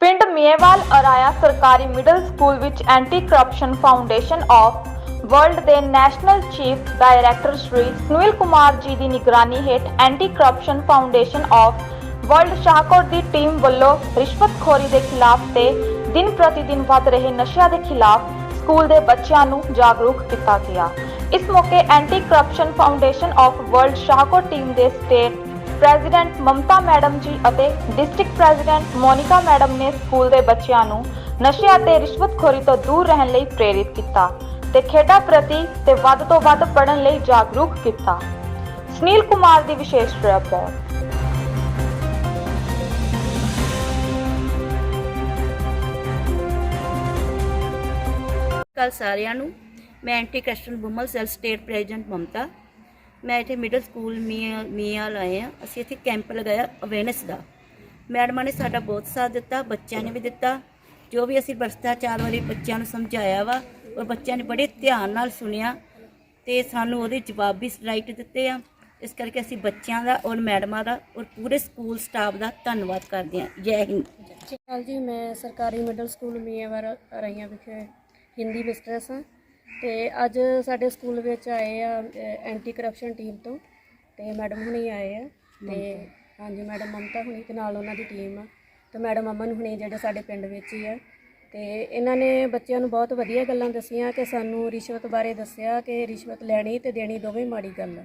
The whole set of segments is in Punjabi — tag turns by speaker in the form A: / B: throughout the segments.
A: ਪਿੰਡ ਮੀਏਵਾਲ ਅਰਾਇਆ ਸਰਕਾਰੀ ਮਿਡਲ ਸਕੂਲ ਵਿੱਚ anti corruption foundation of world ਦੇ national chief director Shri Sunil Kumar ji ਦੀ ਨਿਗਰਾਨੀ ਹੇਠ anti corruption foundation of world Shahkot the team ਵੱਲੋਂ ਰਿਸ਼ਵਤਖੋਰੀ ਦੇ ਖਿਲਾਫ ਤੇ ਦਿਨ ਪ੍ਰਤੀ ਦਿਨ ਵੱਧ ਰਹੇ ਨਸ਼ਿਆਂ ਦੇ ਖਿਲਾਫ ਸਕੂਲ ਦੇ ਬੱਚਿਆਂ ਨੂੰ ਜਾਗਰੂਕ ਕੀਤਾ ਗਿਆ। ਇਸ ਮੌਕੇ anti corruption foundation of world Shahkot team ਦੇ state president Mamta madam ji ਅਤੇ ਡਿਸਟ੍ਰਿਕਟ ਪ੍ਰੈਜ਼ੀਡੈਂਟ ਮੋਨਿਕਾ ਮੈਡਮ ਨੇ ਸਕੂਲ ਦੇ ਬੱਚਿਆਂ ਨੂੰ ਨਸ਼ਿਆਂ ਅਤੇ ਰਿਸ਼ਵਤਖੋਰੀ ਤੋਂ ਦੂਰ ਰਹਿਣ ਲਈ ਪ੍ਰੇਰਿਤ ਕੀਤਾ ਤੇ ਖੇਡਾਂ ਪ੍ਰਤੀ ਤੇ ਵੱਧ ਤੋਂ ਵੱਧ ਪੜ੍ਹਨ ਲਈ ਜਾਗਰੂਕ ਕੀਤਾ। ਸੁਨੀਲ ਕੁਮਾਰ ਦੀ ਵਿਸ਼ੇਸ਼ ਰਿਪੋਰਟ।
B: ਕੱਲ ਸਾਰਿਆਂ ਨੂੰ ਮੈਂ anti corruption woman cell state president Mamta. ਮੈਂ ਇੱਥੇ ਮਿਡਲ ਸਕੂਲ ਮੀਆਂ ਮੀਆਂ ਲਾਏ ਆ। ਅਸੀਂ ਇੱਥੇ ਕੈਂਪ ਲਗਾਇਆ ਅਵੇਅਰਨੈਸ ਦਾ। ਮੈਡਮਾਂ ਨੇ ਸਾਡਾ ਬਹੁਤ ਸਾਥ ਦਿੱਤਾ, ਬੱਚਿਆਂ ਨੇ ਵੀ ਦਿੱਤਾ। ਜੋ ਵੀ ਅਸੀਂ ਭ੍ਰਸ਼ਟਾਚਾਰ ਬਾਰੇ ਬੱਚਿਆਂ ਨੂੰ ਸਮਝਾਇਆ ਵਾ, ਔਰ ਬੱਚਿਆਂ ਨੇ ਬੜੇ ਧਿਆਨ ਨਾਲ ਸੁਣਿਆ ਤੇ ਸਾਨੂੰ ਉਹਦੇ ਜਵਾਬ ਵੀ ਰਾਈਟ ਦਿੱਤੇ ਆ। ਇਸ ਕਰਕੇ ਅਸੀਂ ਬੱਚਿਆਂ ਦਾ ਔਰ ਮੈਡਮਾਂ ਦਾ ਔਰ ਪੂਰੇ ਸਕੂਲ ਸਟਾਫ ਦਾ ਧੰਨਵਾਦ ਕਰਦੇ ਹਾਂ ਜੈ ਹਿੰਦ।
C: ਸਤਿ ਸ਼੍ਰੀ ਅਕਾਲ ਜੀ, ਮੈਂ ਸਰਕਾਰੀ ਮਿਡਲ ਸਕੂਲ ਮੀਆਂਵਰ ਰਈਆਂ ਵਿਖੇ ਹਿੰਦੀ ਮਿਸਟਰਸ ਹਾਂ। ਤੇ ਅੱਜ ਸਾਡੇ ਸਕੂਲ ਵਿੱਚ ਆਏ ਆ ਐਂਟੀ ਕਰਪਸ਼ਨ ਟੀਮ ਤੋਂ, ਤੇ ਮੈਡਮ ਹੁਣੀ ਆਏ ਆ, ਤੇ ਹਾਂਜੀ, ਮੈਡਮ ਮਮਤਾ ਹੁਣੀ ਤੇ ਨਾਲ ਉਹਨਾਂ ਦੀ ਟੀਮ ਆ। ਤੇ ਮੈਡਮ ਅਮਨ ਹੁਣੀ ਜਿਹੜੇ ਸਾਡੇ ਪਿੰਡ ਵਿੱਚ ਹੀ ਆ। ਤੇ ਇਹਨਾਂ ਨੇ ਬੱਚਿਆਂ ਨੂੰ ਬਹੁਤ ਵਧੀਆ ਗੱਲਾਂ ਦੱਸੀਆਂ ਕਿ ਸਾਨੂੰ ਰਿਸ਼ਵਤ ਬਾਰੇ ਦੱਸਿਆ ਕਿ ਰਿਸ਼ਵਤ ਲੈਣੀ ਤੇ ਦੇਣੀ ਦੋਵੇਂ ਮਾੜੀ ਗੱਲ ਆ।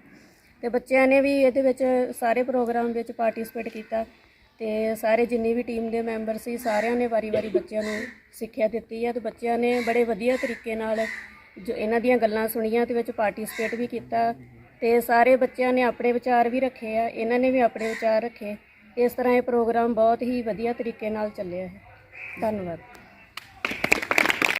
C: ਤੇ ਬੱਚਿਆਂ ਨੇ ਵੀ ਇਹਦੇ ਵਿੱਚ ਸਾਰੇ ਪ੍ਰੋਗਰਾਮ ਵਿੱਚ ਪਾਰਟਿਸਿਪੇਟ ਕੀਤਾ। ਤੇ ਸਾਰੇ ਜਿੰਨੀ ਵੀ ਟੀਮ ਦੇ ਮੈਂਬਰ ਸੀ, ਸਾਰਿਆਂ ਨੇ ਵਾਰੀ-ਵਾਰੀ ਬੱਚਿਆਂ ਨੂੰ ਸਿੱਖਿਆ ਦਿੱਤੀ ਆ। ਤੇ ਬੱਚਿਆਂ ਨੇ ਬੜੇ ਵਧੀਆ ਤਰੀਕੇ ਨਾਲ ਜੋ ਇਹਨਾਂ ਦੀਆਂ ਗੱਲਾਂ ਸੁਣੀਆਂ ਤੇ ਵਿੱਚ ਪਾਰਟਿਸਿਪੇਟ ਵੀ ਕੀਤਾ ਤੇ ਸਾਰੇ ਬੱਚਿਆਂ ਨੇ ਆਪਣੇ ਵਿਚਾਰ ਵੀ ਰੱਖੇ ਆ, ਇਹਨਾਂ ਨੇ ਵੀ ਆਪਣੇ ਵਿਚਾਰ ਰੱਖੇ। ਇਸ ਤਰ੍ਹਾਂ ਇਹ ਪ੍ਰੋਗਰਾਮ ਬਹੁਤ ਹੀ ਵਧੀਆ ਤਰੀਕੇ ਨਾਲ ਚੱਲਿਆ ਹੈ। ਧੰਨਵਾਦ।